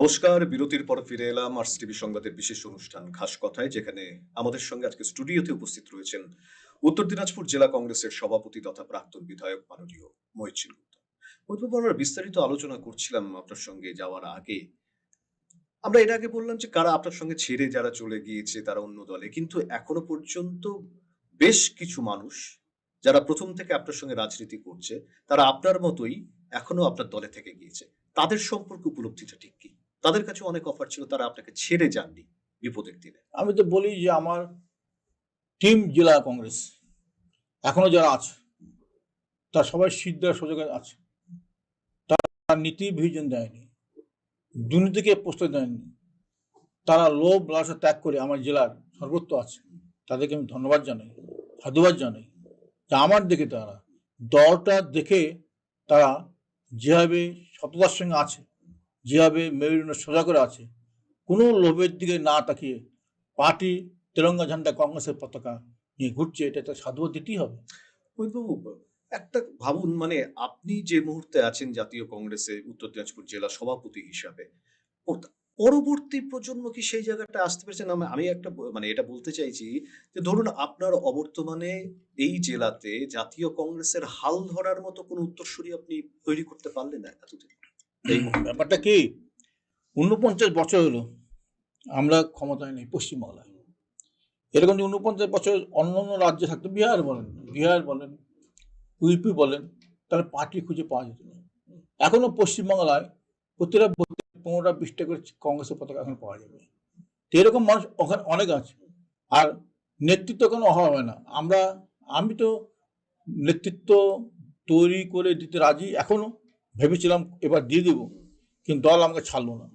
নমস্কার, বিরতির পর ফিরে এলাম আর টিভি সংবাদের বিশেষ অনুষ্ঠান খাস কথায় যেখানে আমাদের সঙ্গে আজকে স্টুডিওতে উপস্থিত রয়েছেন উত্তর দিনাজপুর জেলা কংগ্রেসের সভাপতি তথা প্রাক্তন বিধায়ক মাননীয় আমরা বিস্তারিত আলোচনা করছিলাম আপনার সঙ্গে যাওয়ার আগে। আমরা এর আগে বললাম যে কারা আপনার সঙ্গে ছেড়ে যারা চলে গিয়েছে, তারা অন্য দলে। কিন্তু এখনও পর্যন্ত বেশ কিছু মানুষ যারা প্রথম থেকে আপনার সঙ্গে রাজনীতি করছে, তারা আপনার মতোই এখনও আপনার দলে থেকে গিয়েছে। তাদের সম্পর্কে উপলব্ধিটা ঠিক কি? তাদের কাছে অনেক অফার ছিল, তারা আপনাকে ছেড়ে যাননি বিপদের দিনে। আমি তো বলি যে আমার টিম জেলা কংগ্রেস, এখনও যারা আছে, তারা সবাই সিদ্ধার সুযোগে আছে। তারা নীতি ভিজন দেয়নি, দুর্নীতিকে প্রশ্রয় দেয়নি। তারা লোভ, লালসা ত্যাগ করে আমার জেলার সর্বত্র আছে। তাদেরকে আমি ধন্যবাদ জানাই, সাধুবাদ জানাই যে আমার দেখে তারা, দলটা দেখে তারা যেভাবে সততার সঙ্গে আছে যেভাবে মেরুদণ্ড সোজা করে আছে, কোনো লোভের দিকে না তাকিয়ে পার্টি তেরঙ্গা ঝান্ডা কংগ্রেসের পতাকা নিয়ে ঘুরছে, এটা তো সাধু দিতেই হবে। মহিবুব একটা ভাবুন মানে আপনি যে মুহূর্তে আছেন জাতীয় কংগ্রেসে, উত্তর দিনাজপুর জেলা সভাপতি হিসাবে পরবর্তী প্রজন্ম কি সেই জায়গাটা আসতে পেরেছেন না, আমি একটা মানে এটা বলতে চাইছি যে ধরুন আপনার অবর্তমানে এই জেলাতে জাতীয় কংগ্রেসের হাল ধরার মতো কোন উত্তরসূরি আপনি তৈরি করতে পারলেন না এতদিন? এই ব্যাপারটা কি? ঊনপঞ্চাশ বছর হলো, আমরা ক্ষমতায় নেই পশ্চিমবাংলায়। এরকম যে উনপঞ্চাশ বছর অন্য অন্য রাজ্যে থাকতো, বিহার বলেন বিহার বলেন, ইউপি বলেন, তাহলে পার্টি খুঁজে পাওয়া যেত না। এখনও পশ্চিমবাংলায় প্রতিটা পনেরোটা, বিশটা করে কংগ্রেসের পতাকা এখন পাওয়া যাবে। তো এরকম মানুষ ওখানে অনেক আছে। আর নেতৃত্ব কোনো অভাব হয় না। আমরা, আমি তো নেতৃত্ব তৈরি করে দিতে রাজি এখনও। ভেবেছিলাম এবার দিয়ে দেবো, কিন্তু দল আমাকে ছাড়লো না।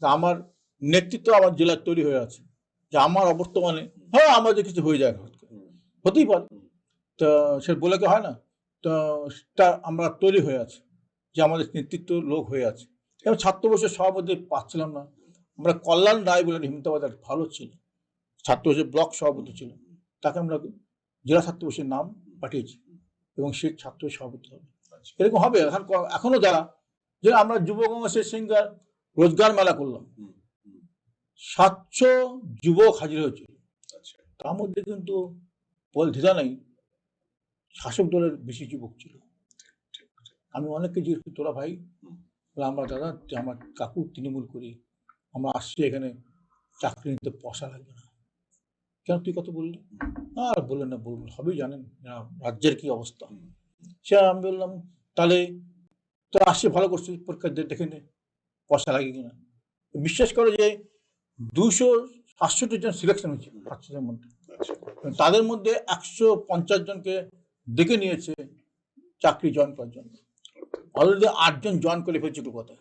তা আমার নেতৃত্ব আমার জেলার তৈরি হয়ে আছে। যে আমার অবর্তমানে হ্যাঁ আমাদের কিছু হয়ে যায়। হতেই পারে। তো সে বলে কি হয় না? তো সেটা আমরা তৈরি হয়ে আছে। যে আমাদের নেতৃত্ব লোক হয়ে আছে। এবং ছাত্র বছর সভাপতি পাচ্ছিলাম না। আমরা কল্যাণ রায় বলে হিমতাবাদ একটা ভালো ছিল। ছাত্র বসে ব্লক সভাপতি ছিল তাকে আমরা জেলা ছাত্র বছরের নাম পাঠিয়েছি এবং সে ছাত্র সভাপতি হবে। এরকম হবে। এখন এখনও যারা যে আমরা যুব কংগ্রেসের সিঙ্গার রোজগার মেলা করলাম। সাতশো যুবক হাজির হয়েছিল। আচ্ছা। তার মধ্যে কিন্তু বল ধিরা নেই শাসক দলের বেশি যুবক ছিল। আমি অনেককে জিজ্ঞেস তোরা ভাই। আমরা দাদা আমার কাকু তৃণমূল করি আমরা আসছি এখানে চাকরি নিতে পয়সা লাগবে না। কেন তুই কত বললি? আর বললেন না বলবেন সবই জানেন রাজ্যের কি অবস্থা। সে আমি বললাম, তাহলে তো আসছে, ভালো করছে, পরীক্ষা দেখে নে, পয়সা লাগে কিনা? বিশ্বাস করো যে দুশো সাতষট্টি জন সিলেকশন হয়েছে জনের মধ্যে। তাদের মধ্যে একশো পঞ্চাশ জনকে ডেকে নিয়েছে, চাকরি জয়েন করার জন্য। অলরেডি আটজন জয়েন করে ফেলছে টু কথা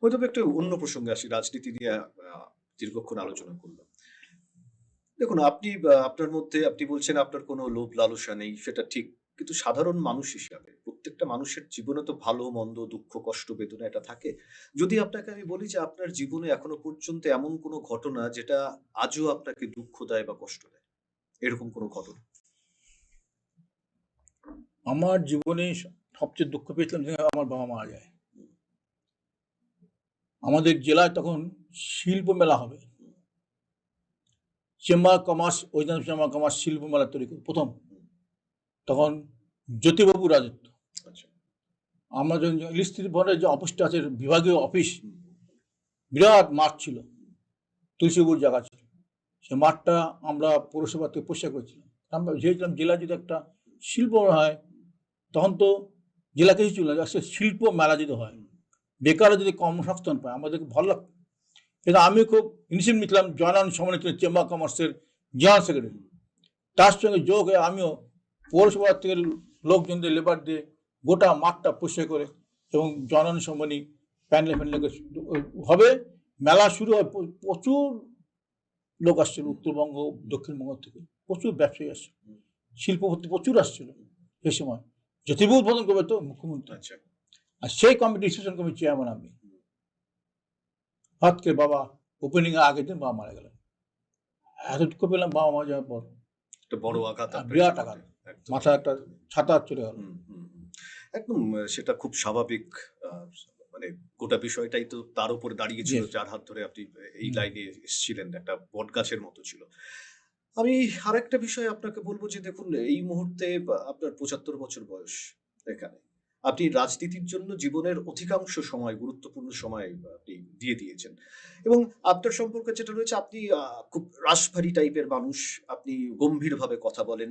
হয়তো একটু অন্য প্রসঙ্গে আসি, রাজনীতি নিয়ে দীর্ঘক্ষণ আলোচনা করলাম। দেখুন, আপনি আপনার মধ্যে, আপনি বলছেন আপনার কোনো লোভ লালসা নেই, সেটা ঠিক। কিন্তু সাধারণ মানুষ হিসাবে প্রত্যেকটা মানুষের জীবনে তো ভালো মন্দ দুঃখ কষ্ট বেদনা এটা থাকে। যদি আপনাকে আমি বলি যে আপনার জীবনে এখনও পর্যন্ত এমন কোনো ঘটনা যেটা আজও আপনাকে দুঃখ দেয় বা কষ্ট দেয়? এরকম কোনো ঘটনা? আমার জীবনে সবচেয়ে দুঃখ পেয়েছিলাম যে আমার বাবা মারা যায়। আমাদের জেলায় তখন শিল্প মেলা হবে। চেম্বার কমার্স ওইখানে চেম্বার কমার্স শিল্প মেলা তৈরি করে প্রথম। তখন জ্যোতিবাবু রাজত্ব আমরা যখন ইলিস্ত্রি ভবনের যে অফিসটা আছে, বিভাগীয় অফিস, বিরাট মাঠ ছিল, তুলসীপুর জায়গা ছিল। সে মাঠটা আমরা পৌরসভা থেকে পরিষ্কার করেছিলাম। আমরা ভেবেছিলাম জেলা যদি একটা শিল্প হয়, তখন তো জেলা কিছু ছিল না শিল্প মেলা যদি হয়, বেকাররা যদি কর্মসংস্থান পায়, আমাদেরকে ভালো লাগতো। কিন্তু আমি খুব ইনিশিয়েটিভ নিয়েছিলাম জয়নান সমানে চেম্বার কমার্সের জেনারেল সেক্রেটারি। তার সঙ্গে যোগ হয়ে আমিও পৌরসভা থেকে লোকজনদের লেবার দিয়ে গোটা মাঠটা পরিষ্কার করে এবং জনন সম্মানী প্যান্ডেল ফ্যান্ডেল হবে। মেলা শুরু হয় প্রচুর লোক আসছিল উত্তরবঙ্গ দক্ষিণবঙ্গ থেকে। প্রচুর ব্যবসায়ী আসছিল শিল্পপতি প্রচুর আসছিল সেই সময়। জ্যোতির্বু উদ্বোধন করবে তো মুখ্যমন্ত্রী। আচ্ছা। আর সেই কমিটি ডিসিশন কমিটি চেয়ারম্যান আমি। করে বাবা ওপেনিং এর আগের দিন বাবা মারা গেলেন। এত দুঃখ পেলাম বাবা মারা যাওয়ার পর। বড় আঘাত বিরাট। আঘাত। একদম। মাথায় একটা ছাতা চলে গেল। একদম সেটা খুব স্বাভাবিক মানে গোটা বিষয়টাই তো তার উপরে দাঁড়িয়েছিল. যার হাত ধরে আপনি এই লাইনে এসেছিলেন একটা বট গাছের মতো ছিল আমি আর একটা বিষয় আপনাকে বলব যে দেখুন এই মুহূর্তে আপনার পঁচাত্তর বছর বয়স এখানে আপনি রাজনীতির জন্য জীবনের অধিকাংশ সময় গুরুত্বপূর্ণ সময় আপনি দিয়ে দিয়েছেন এবং আপনার সম্পর্কে যেটা রয়েছে আপনি খুব রাশভারী টাইপের মানুষ আপনি গম্ভীরভাবে কথা বলেন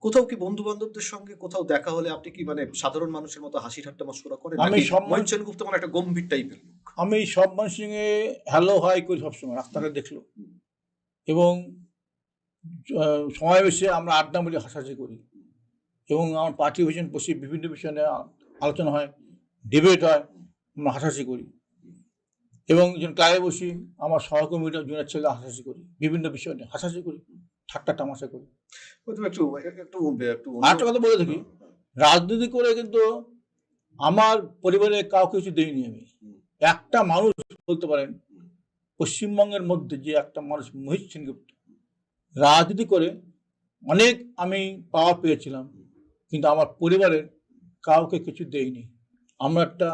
কোথাও কি বন্ধু বান্ধবদের সঙ্গে কোথাও দেখা হলে আপনি কি মানে সাধারণ মানুষের মতো হাসি ঠাট্টা মস্করা করেন? আমি নাকি সম্মান- মহিত সেনগুপ্ত মানে একটা গম্ভীর টাইপের লোক? আমি সব মানুষের সঙ্গে হ্যালো হাই করি সবসময় রাস্তাঘাটে দেখল। এবং সমাবেশে আমরা আড্ডা মিলে হাসাহাসি করি। এবং আমার পার্টি অফিসে বসে বিভিন্ন বিষয় নিয়ে আলোচনা হয় ডিবেট হয় আমরা হাসাহাসি করি। এবং যখন ক্লাবে বসি আমার সহকর্মীরা জুনিয়র ছেলে হাসাহাসি করি বিভিন্ন বিষয় নিয়ে হাসাহাসি করি ঠাট্টা তামাশা করি। একটু একটু একটু কথা বলে থাকি। রাজনীতি করে কিন্তু আমার পরিবারে কাউকে কিছু দেইনি আমি। একটা মানুষ বলতে পারেন পশ্চিমবঙ্গের মধ্যে যে একটা মানুষ মহিত সেনগুপ্ত রাজনীতি করে অনেক আমি পাওয়া পেয়েছিলাম কিন্তু আমার পরিবারের কাউকে কিছু দেইনি। আমার একটা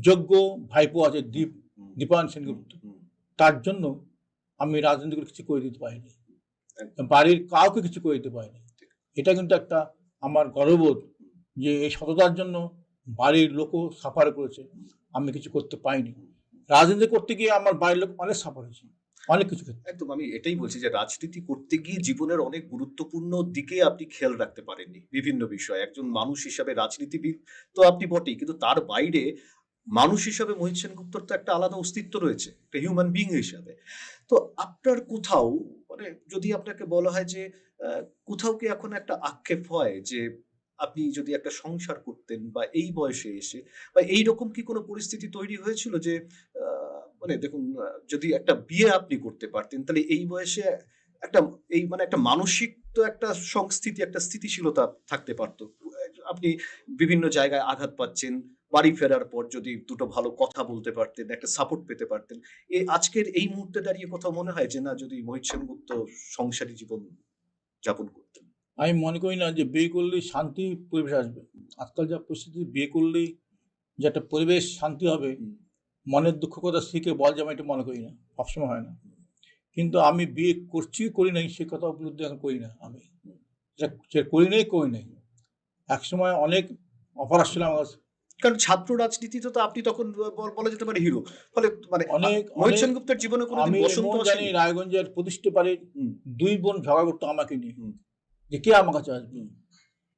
যোগ্য ভাইপো আছে দীপ দীপায়ন সেনগুপ্ত। তার জন্য আমি রাজনীতি করে কিছু করে দিতে পারিনি। বাড়ির কাউকে কিছু করে দিতে পারিনি। এটা কিন্তু একটা আমার গর্ববোধ যে এই সততার জন্য বাড়ির লোকও সাফার করেছে। আমি কিছু করতে পাইনি। রাজনীতি করতে গিয়ে আমার বাড়ির লোক অনেক সাফার হয়েছে। অনেক কিছু একদম, আমি এটাই বলছি যে রাজনীতি করতে গিয়ে জীবনের অনেক গুরুত্বপূর্ণ দিকে আপনি খেয়াল রাখতে পারেননি বিভিন্ন বিষয়। একজন মানুষ হিসাবে রাজনীতিবিদ তো আপনি বটেই, কিন্তু তার বাইরে মানুষ হিসাবে মোহিত সেনগুপ্তর তো একটা আলাদা অস্তিত্ব রয়েছে, একটা হিউম্যান বিং হিসাবে। তো আপনার কোথাও মানে যদি আপনাকে বলা হয় যে কোথাও কি এখন একটা আক্ষেপ হয় যে, আপনি যদি একটা সংসার করতেন বা এই বয়সে এসে বা এই রকম কি কোনো পরিস্থিতি তৈরি হয়েছিল যে মানে দেখুন যদি একটা বিয়ে আপনি করতে পারতেন, তাহলে এই বয়সে একটা, এই মানে একটা মানসিক তো একটা সংস্থিতি, একটা স্থিতিশীলতা থাকতে পারতো। আপনি বিভিন্ন জায়গায় আঘাত পাচ্ছেন বাড়ি ফেরার পর যদি দুটো ভালো কথা বলতে পারতেন একটা সাপোর্ট পেতে পারতেন এ আজকের এই মুহূর্তে দাঁড়িয়ে কোথাও মনে হয় যে না যদি মোহিত সেনগুপ্ত সংসারী জীবন যাপন করতেন? আমি মনে করি না যে বিয়ে করলেই শান্তি পরিবেশ আসবে। আজকাল যা পরিস্থিতি বিয়ে করলেই যে একটা পরিবেশ শান্তি হবে মনের দুঃখ কথা শিখে বল যে আমি এটা মনে করি না সবসময় হয় না। কিন্তু আমি বিয়ে করছি করি নাই সে কথা উপলব্ধি এখন করি না আমি। যে করি নাই করি নাই। একসময় অনেক অফার আসছিল আমার। কারণ ছাত্র রাজনীতিতে তো আপনি তখন বলা যেতে পারে হিরো ফলে মানে অনেক মোহিত সেনগুপ্তের জীবনে কোনো বসন্ত জানি রায়গঞ্জের প্রতিষ্ঠা বাড়ির হুম। দুই বোন ঝগড়া করতো আমাকে নিয়ে। যে কে আমার কাছে আসবে?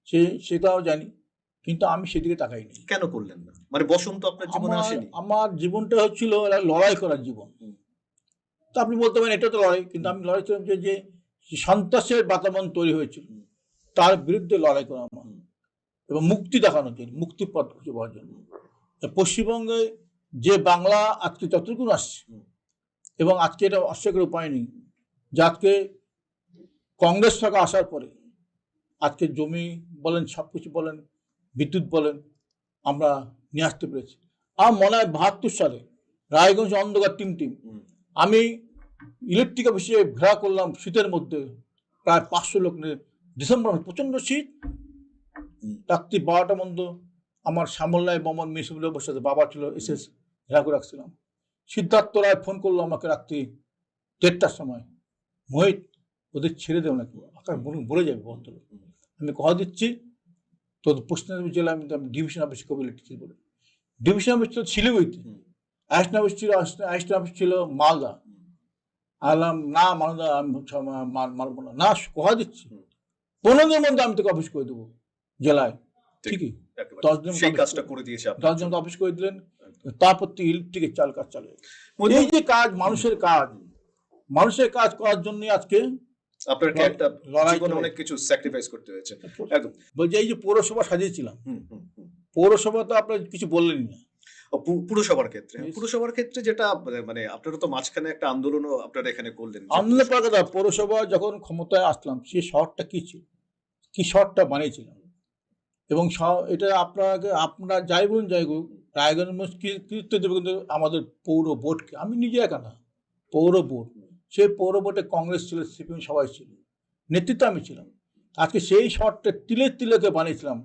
সে সেটাও জানি। কিন্তু আমি সেদিকে তাকাইনি। কেন করলেন না? মানে বসন্ত আপনার জীবনে আসেনি? আমার জীবনটা হচ্ছিল লড়াই করার জীবন। তো আপনি বলতে পারেন এটা তো লড়াই। কিন্তু আমি লড়াই ছিলাম যে যে সন্ত্রাসের বাতাবরণ তৈরি হয়েছিল। তার বিরুদ্ধে লড়াই করা আমার। এবং মুক্তি দেখানোর জন্য মুক্তির পথ খুঁজে পাওয়ার জন্য তা পশ্চিমবঙ্গে যে বাংলা আজকে যতটুকু আসছে এবং আজকে এটা অস্বীকার উপায় নেই যে আজকে কংগ্রেস সরকার আসার পরে আজকে জমি বলেন সব কিছু বলেন বিদ্যুৎ বলেন আমরা নিয়ে আসতে পেরেছি আমার মনে হয় বাহাত্তর সালে রায়গঞ্জ অন্ধকার টিম টিম আমি ইলেকট্রিক অফিসে ঘেরা করলাম শীতের মধ্যে প্রায় পাঁচশো লোক নিয়ে ডিসেম্বর প্রচণ্ড শীত। রাত্রি বারোটা মন্দ আমার শ্যামল্লায় বমন মিসুবুলের বসে আছে, বাবা ছিল এসে ঘেরা করে রাখছিলাম। সিদ্ধার্থ রায় ফোন করল আমাকে রাত্রি দেড়টার সময় মোহিত ওদের ছেড়ে দেও নাকি আকাশ বলে যাবে ভদ্রলোক আমি কথা দিচ্ছি তো পশ্চিম মেদিনীপুর জেলা আমি ডিভিশন অফিস কবি লিখেছি বলে। ডিভিশন অফিস ছিল শিলিগুড়িতে। অ্যাসিস্ট্যান্ট অফিস ছিল অ্যাসিস্ট্যান্ট অফিস ছিল মালদা। আলাম না মালদা আমি ছ- মা- মা- মারবো না। না কথা দিচ্ছি। হুম। পনেরো দিনের মধ্যে আমি তোকে অফিস করে দেবো। জেলায়। ঠিকই? একেবারে। দশ জন সেই কাজ কাজটা করে- দিয়েছে আপনার। দশ জন তো অফিস করে দিলেন তারপর তো ইলেকট্রিকের চাল কাজ চালু এই যে কাজ মানুষের কাজ মানুষের কাজ করার জন্য আজকে আপনাকে একটা জীবনে অনেক কিছু স্যাক্রিফাইস করতে হয়েছে। একদম। বলছে এই যে পৌরসভা সাজিয়েছিলাম। পৌরসভা তো আপনার কিছু বললেনই না। পুরসভার ক্ষেত্রে. পুরসভার ক্ষেত্রে যেটা মানে- মানে আপনারা তো মাঝখানে একটা আন্দোলনও আপনারা এখানে করলেন। আন্দোলন পৌরসভা যখন ক্ষমতায় আসলাম সে শহরটা কি ছিল? কি শহরটা বানিয়েছিলাম? এবং এটা আপনাকে, আপনারা যাই বলুন, যাই রায়গঞ্জ মানুষ দেবে কিন্তু আমাদের পৌর বোর্ডকে। আমি নিজে একা না, পৌর বোর্ড। সেই পৌর বোর্ডে কংগ্রেস ছিল, সিপিএম সবাই ছিল, নেতৃত্ব আমি ছিলাম। আজকে সেই শহরটা তিলে তিলেকে বানিয়েছিলাম,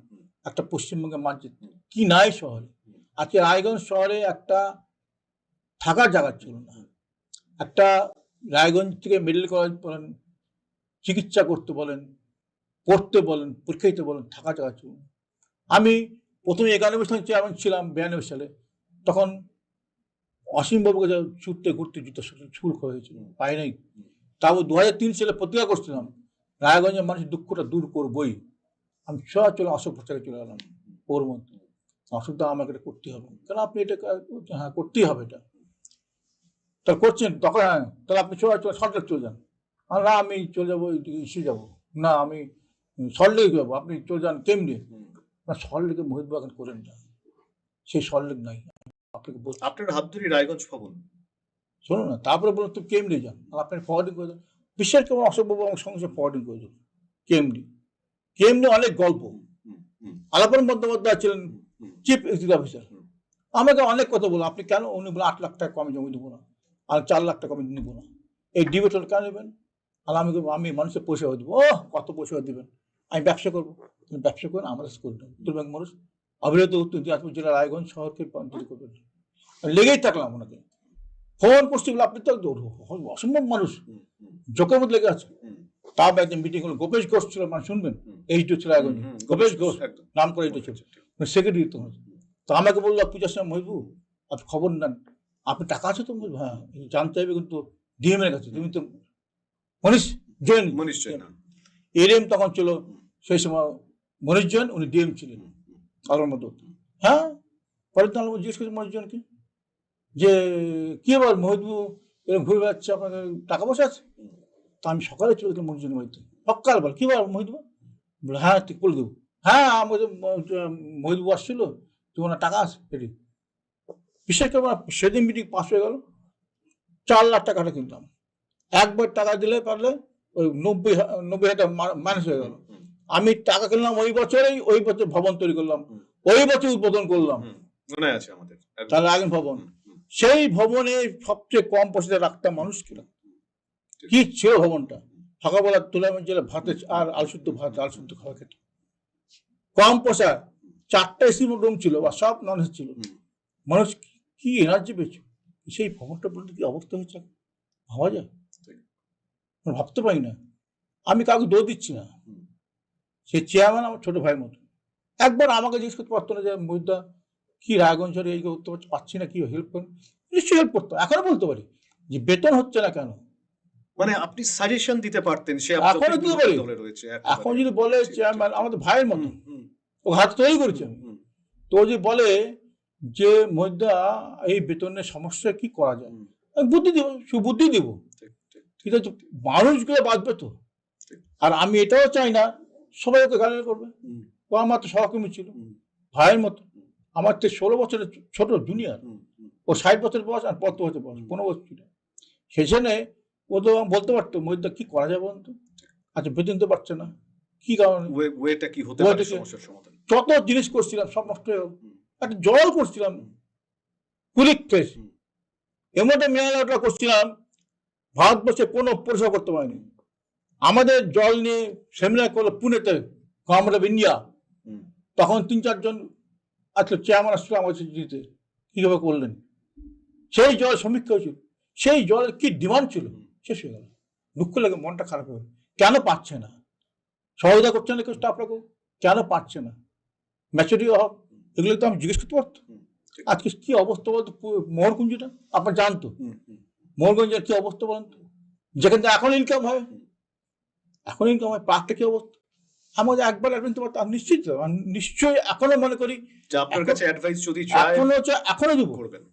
একটা পশ্চিমবঙ্গের মানচিত্র। কি নাই শহরে? আজকে রায়গঞ্জ শহরে একটা থাকার জায়গা ছিল না। একটা রায়গঞ্জ থেকে মেডিকেল কলেজ বলেন, চিকিৎসা করতে বলেন, পড়তে বলেন, পরীক্ষা দিতে বলেন, থাকার জায়গা ছিল না। আমি প্রথমে একানব্বই সালে চেয়ারম্যান ছিলাম, বিরানব্বই সালে। তখন অসীমবাবুকে ছুটতে ঘুরতে জুতো ছুল হয়েছিল, পাই নাই। তাও দু হাজার তিন সালে প্রতিজ্ঞা করছিলাম, রায়গঞ্জের মানুষের দুঃখটা দূর করবই। আমি সব চলে অশোক প্রচারে চলে গেলাম, ওর মধ্যে। অসুবিধা আমাকে এটা করতে হবে। কেন আপনি এটা হ্যাঁ করতেই হবে এটা। তাহলে করছেন, তখন হ্যাঁ তাহলে আপনি চলে চলে সল্টলেক চলে যান। না, আমি চলে যাব ইস্যু যাব। না, আমি সল্টলেক যাব। আপনি চলে যান কেমনি? না সল্টলেকে মহিদবাগান করেন না সেই সল্টলেক নাই। আপনাকে বলছি। আপনার হাত ধরে রায়গঞ্জ ভবন শোনো না তারপরে বলুন তো কেমনি যান? আর আপনি ফরওয়ার্ডিং করে দেন বিশ্বাস কেমন অশোকবাবু আমার সঙ্গে ফরওয়ার্ডিং করে দেবেন কেমনি? কেমনি অনেক গল্প। আলাপন বন্দ্যোপাধ্যায় ছিলেন চিফ এক্সিকিউটিভ অফিসার আমাকে অনেক কথা বলো আপনি কেন উনি বলে আট লাখ টাকা কমে জমি দেবো না? আর চার লাখ টাকা কমে দেবো না। এই ডিবেট কেন নেবেন? আর আমি আমি মানুষের পয়সা দেবো। ও কত পয়সা দিবেন? আমি ব্যবসা করব ব্যবসা করেন আমাদের স্কুল ব্যাংক মানুষ অবিরত উত্তর দিনাজপুর জেলা রায়গঞ্জ শহরকে করবেন লেগেই থাকলাম ওনাকে ফোন করছি বলে আপনি তো অসম্ভব মানুষ জোকের মধ্যে লেগে আছে তাও একদিন মিটিং হলো গোপেশ ঘোষ ছিল মানে শুনবেন। এই তো ছিল রায়গঞ্জ গোপেশ ঘোষ নাম করে এই ছিল সেক্রেটারি তো তো আমাকে বলল পূজার সময় মহিবু আপনি খবর নেন আপনি টাকা আছে তো হ্যাঁ জানতে হবে কিন্তু ডিএম এর কাছে তুমি তো মনীষ জৈন মনীষ জৈন, হ্যাঁ। এরএম তখন ছিল সেই সময় মনীষ জৈন উনি ডিএম ছিলেন মতো হ্যাঁ? পরে তো আলো জিজ্ঞেস করছি মনীষ জৈনকে যে, কি বল মহিবু এরকম ঘুরে বেড়াচ্ছে আপনার টাকা পয়সা আছে? তা আমি সকালে চলে গেলাম মনীষ জৈনের বাড়িতে বল, কি বল মহিবু বলে হ্যাঁ ঠিক, বলে দেবো। হ্যাঁ আমাদের মহিবু আসছিল, তোমার টাকা আছে এটি? বিশেষ করে সেদিন মিটিং পাস হয়ে গেল, চার লাখ টাকাটা কিনলাম একবার টাকা দিলে পারলে ওই নব্বই নব্বই হাজার মাইনাস হয়ে গেল। আমি টাকা কিনলাম ওই বছরেই ওই বছর ভবন তৈরি করলাম। ওই বছর উদ্বোধন করলাম। মনে আছে আমাদের। আগের ভবন। সেই ভবনে সবচেয়ে কম পয়সাতে রাখতাম মানুষ ছিল কি ছিল ভবনটা? সকালবেলা তুলে জেলে ভাতে আর আলু শুদ্ধ ভাত আলু শুদ্ধ খাওয়া খেত কম পয়সা চারটা এসি রুম ছিল বা সব নন এসি ছিল মানুষ কি- এনার্জি পেয়েছে? সেই ভবনটা বলতে কি অবস্থা হয়েছে? ভাবা যায়? ভাবতে পারি না। আমি কাউকে দোষ দিচ্ছি না। হুম। সে চেয়ারম্যান আমার ছোট ভাইয়ের মতো একবার আমাকে জিজ্ঞেস করতে পারতো না যে মহিদা কি রায়গঞ্জ শহরে এই করতে পারছি- না কি হেল্প করুন নিশ্চয়ই হেল্প করতো। এখনও বলতে পারি যে বেতন হচ্ছে না কেন? মানে আপনি সাজেশন দিতে পারতেন সে এখনও দিতে পারি। রয়েছে এখন যদি বলে চেয়ারম্যান আমাদের ভাইয়ের মতো ও হাত তৈরি করেছি তো যদি বলে যে মহিদা এই বেতনের সমস্যা কি করা যায়? আমি বুদ্ধি দেবো সুবুদ্ধি দেবো। ঠিক আছে মানুষগুলো বাঁচবে তো। আর আমি এটাও চাই না সবাই ওকে গালি করবে। ও আমার তো সহকর্মী ছিল। ভাইয়ের মতো। আমার তো ষোলো বছরের ছোট জুনিয়র ও ষাট বছর বয়স আর পঁচাত্তর বছর বয়স পনেরো বছর ছিল সেখানে ও তো বলতে পারতো মহিদা কি করা যাবে বলুন তো? আচ্ছা বেতন দিতে পারছে না। কি কারণে? ওয়ে- ওয়েটা কি হতে পারে সমস্যার সমাধান? যত জিনিস করছিলাম সব নষ্ট হয়ে গেল। একটা জল করছিলাম। কুলিক হুম। এমন একটা করছিলাম ভারতবর্ষে কোনো পরিষেবা করতে পারেনি। আমাদের জল নিয়ে সেমিনার করল পুনেতে গভর্নমেন্ট অফ ইন্ডিয়া তখন তিন চারজন আচ্ছা চেয়ারম্যান আসছিল কাছে দিতে কীভাবে করলেন? সেই জল সমীক্ষা হয়েছিল সেই জলের কি ডিমান্ড ছিল? শেষ হয়ে গেল। দুঃখ লাগে মনটা খারাপ হয়ে কেন পাচ্ছে না? সহযোগিতা করছে না কেউ স্টাফরাকেও কেন পাচ্ছে না? ম্যাচুরিটি অভাব। এগুলো তো আমি জিজ্ঞেস করতে পারতো আজকে কি অবস্থা বলতো? মোহরকুঞ্জটা আপনার জানতো। মোহরগঞ্জের কি অবস্থা বলেন তো যেখান থেকে এখন ইনকাম হয় এখন ইনকাম হয় পার্কটা কি অবস্থা আমাদের একবার অ্যাডমিন তো পারতাম নিশ্চিত নিশ্চয়ই এখনও মনে করি আপনার কাছে অ্যাডভাইস যদি চায় এখনও এখনও দেবো। করবেন।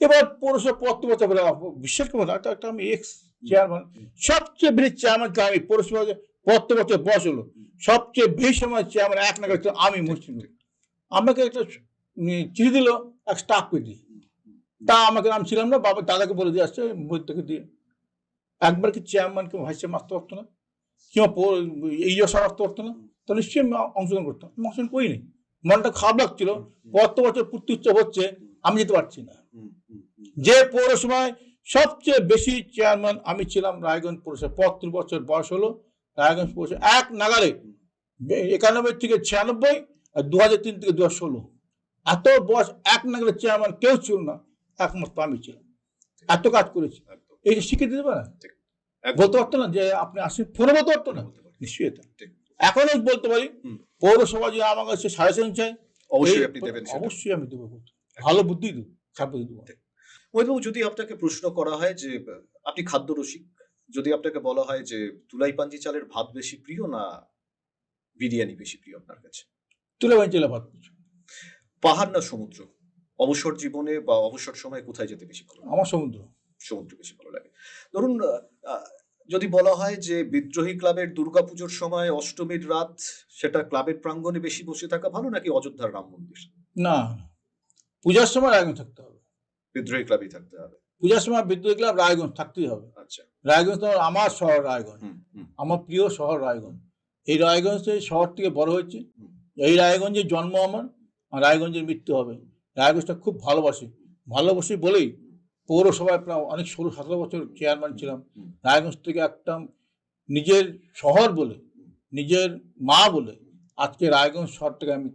এবার পৌরসভা পত্র বলতে বলে বিশ্বাস করব না একটা আমি এক্স চেয়ারম্যান সবচেয়ে বেশি চেয়ারম্যানকে আমি পৌরসভা পত্র বছর বয়স হলো। সবচেয়ে বেশি সময় চেয়ারম্যান এক নাগাদ আমি মুসলিম। আমাকে একটা চিঠি দিল এক স্টাফকে দিয়ে। তা আমাকে নাম ছিলাম না বাবা দাদাকে বলে দিয়ে আসছে বই থেকে দিয়ে। একবার কি চেয়ারম্যানকে ভাইস চেয়ারম্যান আসতে পারতো না? কিংবা এই সব আসতে পারতো না? তো নিশ্চয়ই আমি অংশগ্রহণ করতাম। আমি অংশগ্রহণ করিনি। মনটা খারাপ লাগছিল। কত বছর পূর্তি উৎসব হচ্ছে আমি যেতে পারছি না। যে পৌরসভায় সবচেয়ে বেশি চেয়ারম্যান আমি ছিলাম রায়গঞ্জ পৌরসভা পঁয়ত্রিশ বছর বয়স হলো রায়গঞ্জ পৌরসভা এক নাগারে একানব্বই থেকে ছিয়ানব্বই আর দু হাজার তিন থেকে দু হাজার ষোলো। এত বয়স এক নাগারে চেয়ারম্যান কেউ ছিল না। একমাত্র আমি ছিলাম। এত কাজ করেছি। এই স্বীকৃতি দেবে না বলতে পারতো না যে আপনি আসেন ফোনে বলতে পারতো না। নিশ্চয়ই এটা। এখনও বলতে পারি। পৌরসভা যে আমার কাছে সাজেশন চাই অবশ্যই আপনি দেবেন অবশ্যই আমি দেবো। ভালো বুদ্ধি দেবো খারাপ দেবো। মহিবাবু যদি আপনাকে প্রশ্ন করা হয় যে আপনি খাদ্য রসিক যদি আপনাকে বলা হয় যে তুলাই পাঞ্জি চালের ভাত বেশি প্রিয় না বিরিয়ানি বেশি প্রিয় আপনার কাছে? তুলে বাড়ি চেলা ভাত পাহাড় না সমুদ্র? অবসর জীবনে বা অবসর সময়ে কোথায় যেতে বেশি ভালো আমার সমুদ্র। সমুদ্র বেশি ভালো লাগে। ধরুন যদি বলা হয় যে বিদ্রোহী ক্লাবের দুর্গাপুজোর সময় অষ্টমীর রাত সেটা ক্লাবের প্রাঙ্গণে বেশি বসে থাকা ভালো নাকি অযোধ্যার রাম মন্দির? না পূজার সময় রায়গঞ্জ থাকতে হবে। বিদ্রোহী ক্লাবই থাকতে হবে। পূজার সময় বিদ্রোহী ক্লাব রায়গঞ্জ থাকতেই হবে। আচ্ছা। রায়গঞ্জ তো আমার শহর রায়গঞ্জ। আমার প্রিয় শহর রায়গঞ্জ। এই রায়গঞ্জ এই শহর থেকে বড় হয়েছে। এই রায়গঞ্জের জন্ম আমার আর রায়গঞ্জের মৃত্যু হবে। রায়গঞ্জটা খুব ভালোবাসি। ভালোবাসি বলেই পৌরসভায় প্রায় অনেক ষোলো সতেরো বছর চেয়ারম্যান ছিলাম। রায়গঞ্জ থেকে একটা নিজের শহর বলে নিজের মা বলে আজকে রায়গঞ্জ শহরটাকে আমি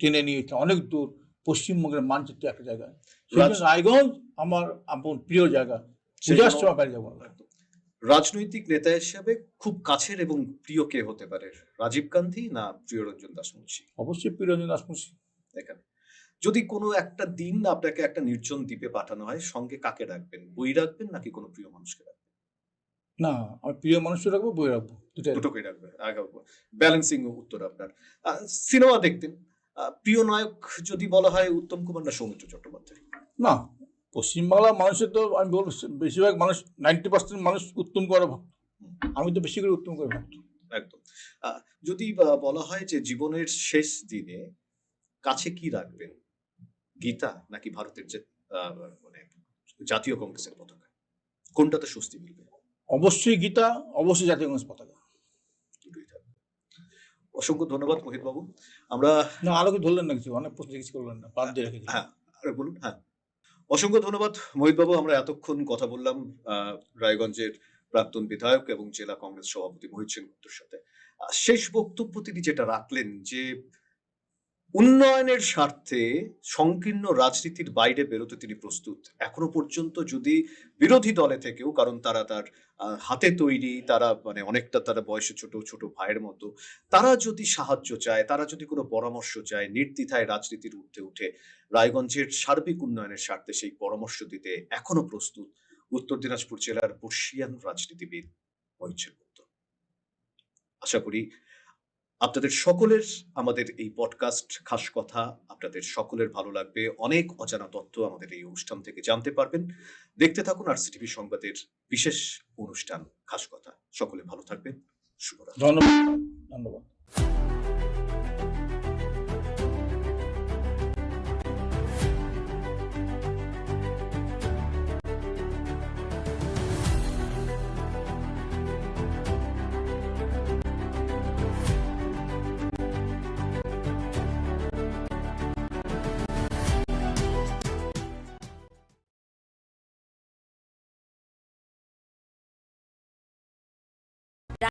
টেনে নিয়েছি অনেক দূর পশ্চিমবঙ্গের মানচিত্রে একটা জায়গায় সেই রায়গঞ্জ আমার আপন প্রিয় জায়গা। সেই পূজার সময় বাইরে যাব রাজনৈতিক নেতা হিসেবে খুব কাছের এবং প্রিয় কে হতে পারে? রাজীব গান্ধী না প্রিয়রঞ্জন দাস মুন্সি অবশ্যই প্রিয় প্রিয়রঞ্জন দাসমুন্সি এখানে। যদি কোনো একটা দিন আপনাকে একটা নির্জন দ্বীপে পাঠানো হয় সঙ্গে কাকে রাখবেন? বই রাখবেন নাকি কোনো প্রিয় মানুষকে রাখবেন? না আমি প্রিয় মানুষও রাখব বই রাখব রাখব। দুটোকেই রাখবেন ব্যালেন্সিং উত্তর আপনার। সিনেমা দেখতেন। প্রিয় নায়ক যদি বলা হয় উত্তম কুমার না সৌমিত্র চট্টোপাধ্যায়? না পশ্চিমবাংলার মানুষের তো আমি বলব বেশিরভাগ মানুষ নাইনটি পার্সেন্ট মানুষ উত্তম করে ভক্ত। আমি তো বেশি করে উত্তম করে ভক্ত। একদম। আহ, যদি বলা হয় যে জীবনের শেষ দিনে কাছে কি রাখবেন? গীতা নাকি ভারতের যে মানে জাতীয় কংগ্রেসের পতাকা কোনটাতে স্বস্তি মিলবে? অবশ্যই গীতা অবশ্যই জাতীয় কংগ্রেস পতাকা। অসংখ্য ধন্যবাদ মোহিত বাবু আমরা না আলোকে ধরলেন না কিছু? অনেক প্রশ্ন জিজ্ঞেস করলেন না বাদ দিয়ে রেখে হ্যাঁ আরে বলুন হ্যাঁ। অসংখ্য ধন্যবাদ মোহিত বাবু আমরা এতক্ষণ কথা বললাম আহ, রায়গঞ্জের প্রাক্তন বিধায়ক এবং জেলা কংগ্রেস সভাপতি মোহিত সেনগুপ্তর সাথে শেষ বক্তব্য তিনি যেটা রাখলেন যে উন্নয়নের স্বার্থে সংকীর্ণ রাজনীতির বাইরে বেরোতে তিনি প্রস্তুত। এখনও পর্যন্ত যদি বিরোধী দলে থেকেও, কারণ তারা তার হাতে তৈরি, তারা মানে অনেকটা তারা বয়সে ছোট ছোট ভাইয়ের মতো, তারা যদি সাহায্য চায়, তারা যদি কোনো পরামর্শ চায়, নির্দ্বিধায় রাজনীতির ঊর্ধ্বে উঠে রায়গঞ্জের সার্বিক উন্নয়নের স্বার্থে সেই পরামর্শ দিতে এখনও প্রস্তুত, উত্তর দিনাজপুর জেলার বর্ষিয়ান রাজনীতিবিদ সেনগুপ্ত আশা করি আপনাদের সকলের আমাদের এই পডকাস্ট খাস কথা, আপনাদের সকলের ভালো লাগবে। অনেক অজানা তথ্য আমাদের এই অনুষ্ঠান থেকে জানতে পারবেন। দেখতে থাকুন আর সিটিভি সংবাদের বিশেষ অনুষ্ঠান, খাস কথা। সকলে ভালো থাকবেন। শুভরাত্রি। ধন্যবাদ। ধন্যবাদ।